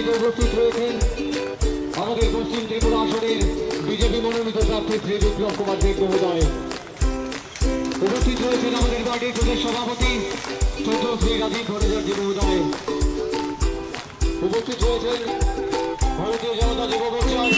শঙ্খনাথ উপস্থিত রয়েছেন। আমাদের পশ্চিম ত্রিপুরা আসনের বিজেপি মনোনীত প্রার্থী শ্রী বিপ্লব কুমার দেব মহোদয় উপস্থিত রয়েছেন আমাদের পার্টির প্রদেশ সভাপতি চৌধ শ্রী রাজীব ভট্টাচার্য মহোদয় উপস্থিত রয়েছেন ভারতীয় জনতা যুব মোর্চার